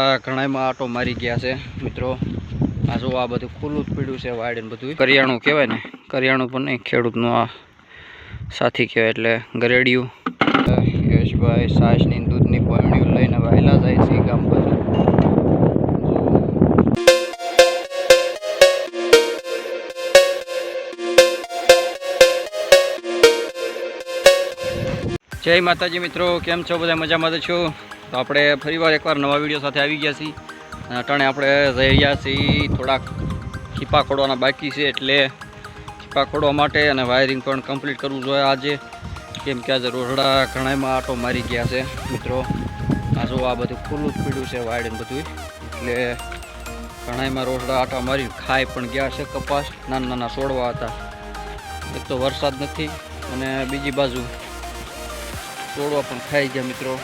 આ ઘણાયમાં આટો મારી ગયા છે, મિત્રો. આ જો આ બધું ખુલ્લું જ પીડ્યું છે વાડ ને બધું કરિયાણું કહેવાય ને. કરિયાણું પણ નહીં, ખેડૂતનું આ સાથી કહેવાય, એટલે ગરેડિયું. યશભાઈ સાસની દૂધની પોયણીઓ લઈને વહેલા જાય છે ગામ બાજુ. જય માતાજી મિત્રો, કેમ છો? બધા મજામાં તો છો? તો આપણે ફરીવાર એકવાર નવા વીડિયો સાથે આવી ગયા છીએ. અને અટાણે આપણે જઈ રહ્યા છીએ થોડાક ખીપા ખોડવાના બાકી છે એટલે ખીપા ખોડવા માટે અને વાયરિંગ પણ કમ્પ્લીટ કરવું જોઈએ આજે. કેમ કે આજે રોઢડા ઘણામાં આટો મારી ગયા છે, મિત્રો. આ જો આ બધું ખુલ્લું જ પીડ્યું છે વાયડ ને બધું એટલે ઘણામાં રોઢડા આટા મારી ખાઈ પણ ગયા છે કપાસ. નાના નાના છોડવા હતા. એક તો વરસાદ નથી અને બીજી બાજુ છોડવા પણ ખાઈ ગયા, મિત્રો.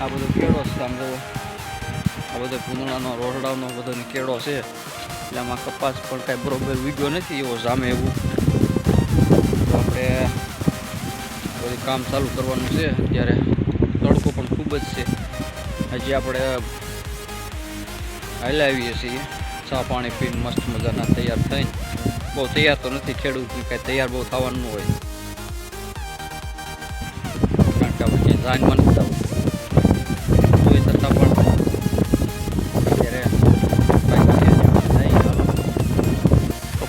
આ બધો કેળો છે આમ જુઓ આ બધો ભૂંદડાનો રોહડાનો બધો કેળો છે. એટલે આમાં કપાસ પણ કાંઈ બરોબર વીડ્યો નથી, એવો સામે એવું. તો આપણે બધું કામ ચાલુ કરવાનું છે. અત્યારે તડકો પણ ખૂબ જ છે. હજી આપણે હલાવીએ છીએ. ચા પાણી પીને મસ્ત મજાના તૈયાર થઈને. બહુ તૈયાર તો નથી ખેડૂતને કાંઈ તૈયાર બહુ થવાનું હોય. કારણ કે આપણે ક્યાંય નથી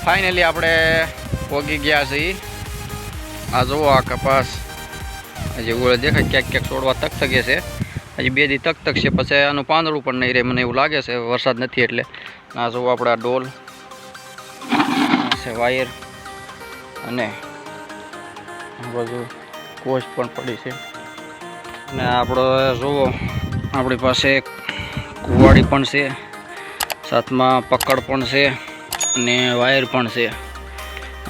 ફાઇનલી આપણે પોગી ગયા છીએ. આ જુઓ આ કપાસ. હજી ઓળે દેખાય, ક્યાંક ક્યાંક છોડવા તક થકે છે. હજી બે દી તક તક છે, પછી આનું પાંદડું પણ નહીં રહે, મને એવું લાગે છે, વરસાદ નથી એટલે. આ જુઓ આપણે આ ડોલ છે વાયર. અને બાજુ કોચ પણ પડી છે. અને આપણો જુઓ, આપણી પાસે કુવાડી પણ છે. સાથમાં પકડ પણ છે. અને વાયર પણ છે.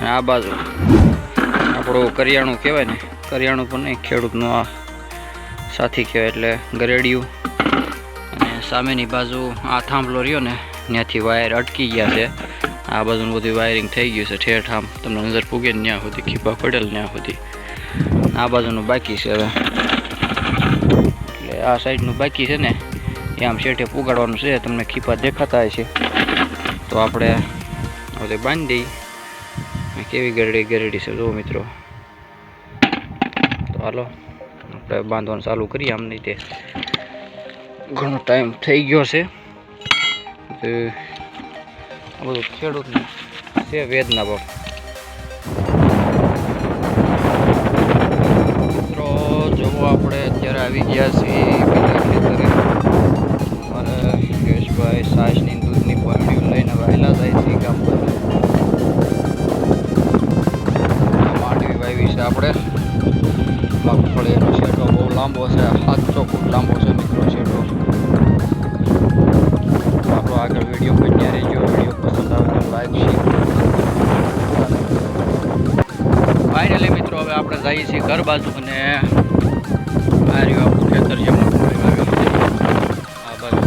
આ બાજુ આપણું કરિયાણું કહેવાય ને, કરિયાણું પણ નહીં, ખેડૂતનું આ સાથી કહેવાય એટલે ગરેડિયું. અને સામેની બાજુ આ થાંભલો રહ્યો ને, ત્યાંથી વાયર અટકી ગયા છે. આ બાજુનું બધું વાયરિંગ થઈ ગયું છે આમ તમને નજર પૂગે ને ત્યાં સુધી ખીપા પડેલ ત્યાં સુધી. આ બાજુનું બાકી છે હવે. એટલે આ સાઈડનું બાકી છે ને, એ આમ શેઠે પુગાડવાનું છે, તમને ખીપા દેખાતા હશે. તો આપણે બધે બાંધી. દઈ કેવી ગરડી ગરડી છે, જુઓ મિત્રો. તો હાલો, આપણે બાંધવાનું ચાલુ કરીએ આમ નહીં તે. ઘણો ટાઈમ થઈ ગયો છે. બધું ખેડૂતનું છે વેદના બાપ. આપણે જઈએ છીએ ઘર બાજુ અને આ રહ્યું આપણું ખેતર જે મોટું વાવેલી આ બાજુ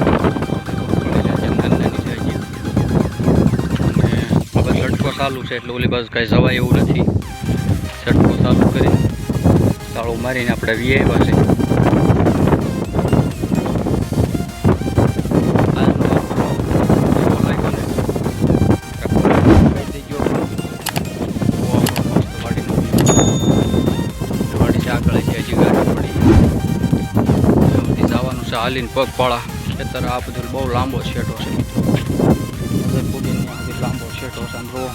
અને છટકો ચાલુ છે, એટલે ઓલી બાજુ કાંઈ જવાય એવું નથી. છટકો ચાલુ કરી, તાળું મારીને આપણે વી આવ્યા છે હાલીને પગપાળા ખેતર આ બધું બહુ લાંબો શેઠો છે લાંબો શેઠો છે. આમ જુઓ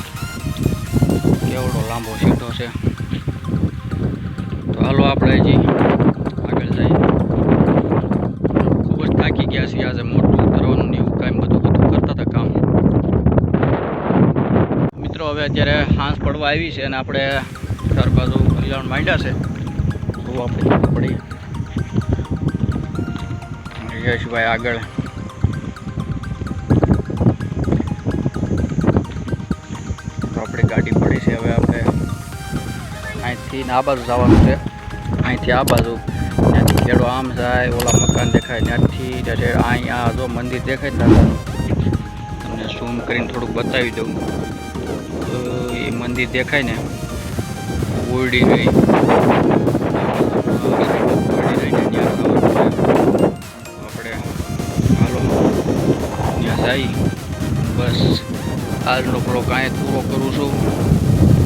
કેવડો લાંબો શેઠો છે. તો હાલો આપણે હજી આગળ જઈએ. ખૂબ જ થાકી ગયા છીએ આજે મોટું કરવાનું ને એવું કાંઈ બધું બધું કરતા હતા કામ. મિત્રો, હવે અત્યારે હાંસ પડવા આવી છે અને આપણે ચાર બાજુ કલ્યાણ માંડ્યા છે. તો આપણે પડી યશભાઈ આગળ. તો આપણી ગાડી પડી છે, હવે આપણે અહીંથી આ બાજુ જવાનું છે. અહીંથી આ બાજુ, ત્યાંથી ખેડો આમ જાય, ઓલા મકાન દેખાય, ત્યાંથી અહીં આ જો મંદિર દેખાય ને તમને ઝૂમ કરીને થોડુંક બતાવી દઉં. તો એ મંદિર દેખાય ને, ઓરડી રહી. આજનો બ્લોગ અહીંયા પૂરો કરું છું.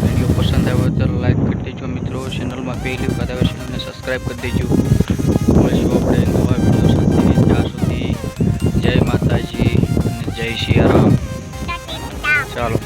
વીડિયો પસંદ આવ્યો તો લાઈક કરી દેજો મિત્રો. ચેનલમાં પહેલી વખત આવે ચેનલને સબસ્ક્રાઈબ કરી દેજો. મળીશું આપણે નવા વીડિયો સાથે. ત્યાં સુધી જય માતાજી અને જય સિયારામ ચાલો.